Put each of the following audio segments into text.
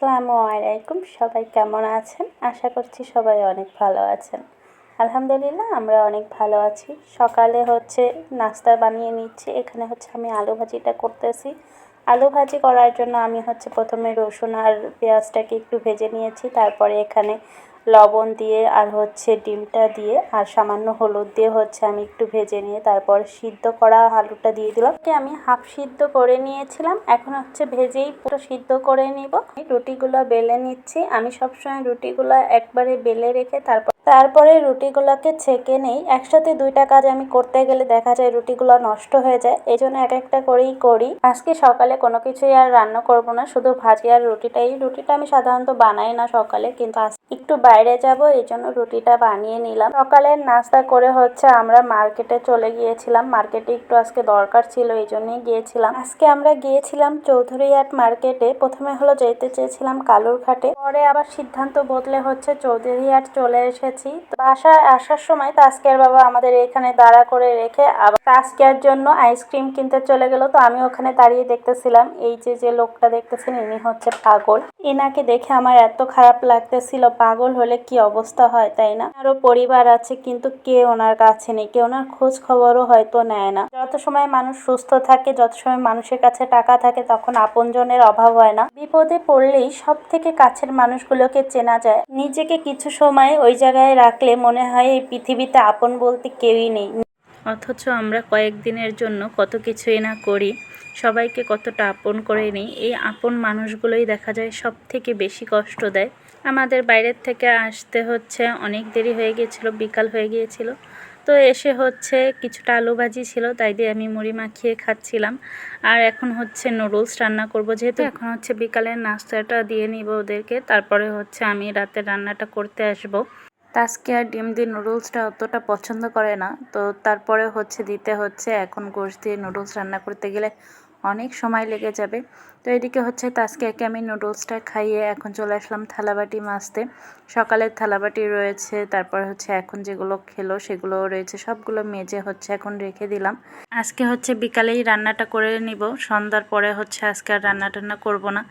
আসসালামু আলাইকুম, সবাই কেমন আছেন? আশা করছি সবাই অনেক ভালো আছেন। আলহামদুলিল্লাহ, আমরা অনেক ভালো আছি। সকালে হচ্ছে নাস্তা বানিয়ে নিচ্ছি। এখানে হচ্ছে আমি আলু ভাজিটা করতেছি। আলু ভাজি করার জন্য আমি হচ্ছে প্রথমে রসুন আর পেঁয়াজটাকে একটু ভেজে নিয়েছি। তারপরে এখানে লবণ দিয়ে আর হচ্ছে ডিমটা দিয়ে আর সামান্য হলুদ দিয়ে হচ্ছে আমি একটু ভেজে নিয়ে তারপর সিদ্ধ করা আলুটা দিয়ে দিলাম। আমি হাফ সিদ্ধ করে নিয়েছিলাম। এখন হচ্ছে ভেজেই পুরো সিদ্ধ করে নিব। রুটিগুলো বেলে নিচ্ছি। আমি সবসময় রুটিগুলো একবারে বেলে রেখে তারপর তারপরে রুটিগুলোকে ছেঁকে নেই। একসাথে দুইটা কাজ আমি করতে গেলে দেখা যায় রুটিগুলো নষ্ট হয়ে যায়। এই জন্য এক একটা করেই করি। আজকে সকালে কোনো কিছুই আর রান্না করব না। শুধু ভাজি আর রুটিটাই রুটিটা আমি সাধারণত বানাই না সকালে, কিন্তু একটু বাইরে যাব, এই জন্য রুটিটা বানিয়ে নিলাম। সকালের নাস্তা করে হচ্ছে আমরা মার্কেটে চলে গিয়েছিলাম। মার্কেটে একটু আজকে দরকার ছিল, এই জন্যই গিয়েছিলাম। আজকে আমরা গিয়েছিলাম চৌধুরীহাট মার্কেটে। প্রথমে হলো যেতে চেয়েছিলাম কালুরঘাটে। পরে আবার সিদ্ধান্ত বদলে হচ্ছে চৌধুরীহাট চলে এসেছি। তো বাসায় আসার সময় তাস্কিয়ার বাবা আমাদের এখানে দাঁড়া করে রেখে আবার তাস্কিয়ার জন্য আইসক্রিম কিনতে চলে গেল। তো আমি ওখানে দাঁড়িয়ে দেখতেছিলাম। এই যে যে লোকটা দেখতেছেন, ইনি হচ্ছে পাগল। এনাকে দেখে আমার এত খারাপ লাগতেছিল, পাগল হলে কি অবস্থা হয়, তাই না? আরও পরিবার আছে, কিন্তু কে ওনার কাছে নেই। কে ওনার খোঁজ খবরও হয়তো নেয় না। যত সময় মানুষ সুস্থ থাকে, যত সময় মানুষের কাছে টাকা থাকে, তখন আপনজনের অভাব হয় না। বিপদে পড়লেই সব থেকে কাছের মানুষগুলোকে চেনা যায়। নিজেকে কিছু সময় ওই জায়গায় রাখলে মনে হয় এই পৃথিবীতে আপন বলতে কেউই নেই। অথচ আমরা কয়েকদিনের জন্য কত কিছুই না করি, সবাইকে কতটা আপন করে নিই, এই আপন মানুষগুলোই দেখা যায় সব থেকে বেশি কষ্ট দেয়। আমাদের বাইরের থেকে আসতে হচ্ছে, অনেক দেরি হয়ে গিয়েছিল, বিকাল হয়ে গিয়েছিল, তো এসে হচ্ছে কিছুটা আলু ভাজি ছিল, তাই দিয়ে আমি মুড়ি মাখিয়ে খাচ্ছিলাম। আর এখন হচ্ছে নুডলস রান্না করব, যেহেতু এখন হচ্ছে বিকালের নাস্তাটা দিয়ে নিব ওদেরকে, তারপরে হচ্ছে আমি রাতে রান্নাটা করতে আসব। তাস্কি আর ডিম দিয়ে নুডলসটা অতটা পছন্দ করে না। তো তারপরে হচ্ছে দিতে হচ্ছে এখন গোশ দিয়ে নুডলস রান্না করতে গেলে অনেক সময় লেগে যাবে। তো এদিকে হচ্ছে তাস্কিয়াকে আমি নুডলসটা খাইয়ে এখন চলে আসলাম থালাবাটি মাজতে। সকালের থালাবাটি রয়েছে, তারপর হচ্ছে এখন যেগুলো খেলো সেগুলো রয়েছে, সবগুলো মেজে হচ্ছে এখন রেখে দিলাম। আজকে হচ্ছে বিকালেই রান্নাটা করে নিব, সন্ধ্যার পরে হচ্ছে আজকে আর রান্না টান্না করব না।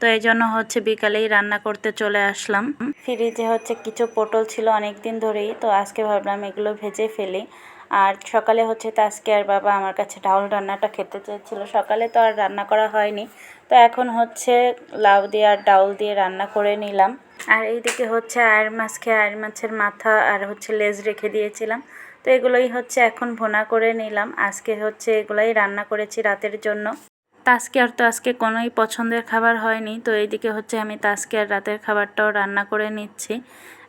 তো এই জন্য হচ্ছে বিকালেই রান্না করতে চলে আসলাম। ফ্রিজে হচ্ছে কিছু পটল ছিল অনেক দিন ধরেই, তো আজকে ভাবলাম এগুলো ভেজে ফেলি। আর সকালে হচ্ছে তাজকে আর বাবা আমার কাছে ডাউল রান্নাটা খেতে চেয়েছিল। সকালে তো আর রান্না করা হয়নি। তো এখন হচ্ছে লাউ দিয়ে আর ডাউল দিয়ে রান্না করে নিলাম। আর এইদিকে হচ্ছে আয়ের মাছ খেয়ে আয়ের মাছের মাথা আর হচ্ছে লেজ রেখে দিয়েছিলাম। তো এগুলোই হচ্ছে এখন ভোনা করে নিলাম। আজকে হচ্ছে এগুলোই রান্না করেছি রাতের জন্য। তাস্কে আর তো আজকে কোনোই পছন্দের খাবার হয়নি। তো এইদিকে হচ্ছে আমি তাস্কে আর রাতের খাবারটাও রান্না করে নিচ্ছি।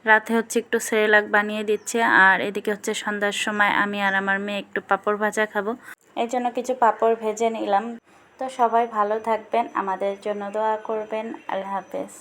রাতে হচ্ছে একটু সেরেলাক বানিয়ে দিচ্ছে, আর এদিকে হচ্ছে সন্ধ্যার সময় আমি আর আমার মেয়ে একটু পাপড় ভাজা খাব। এই জন্য কিছু পাপড় ভেজে নিলাম। তো সবাই ভালো থাকবেন, আমাদের জন্য দোয়া করবেন। আল্লাহ হাফেজ।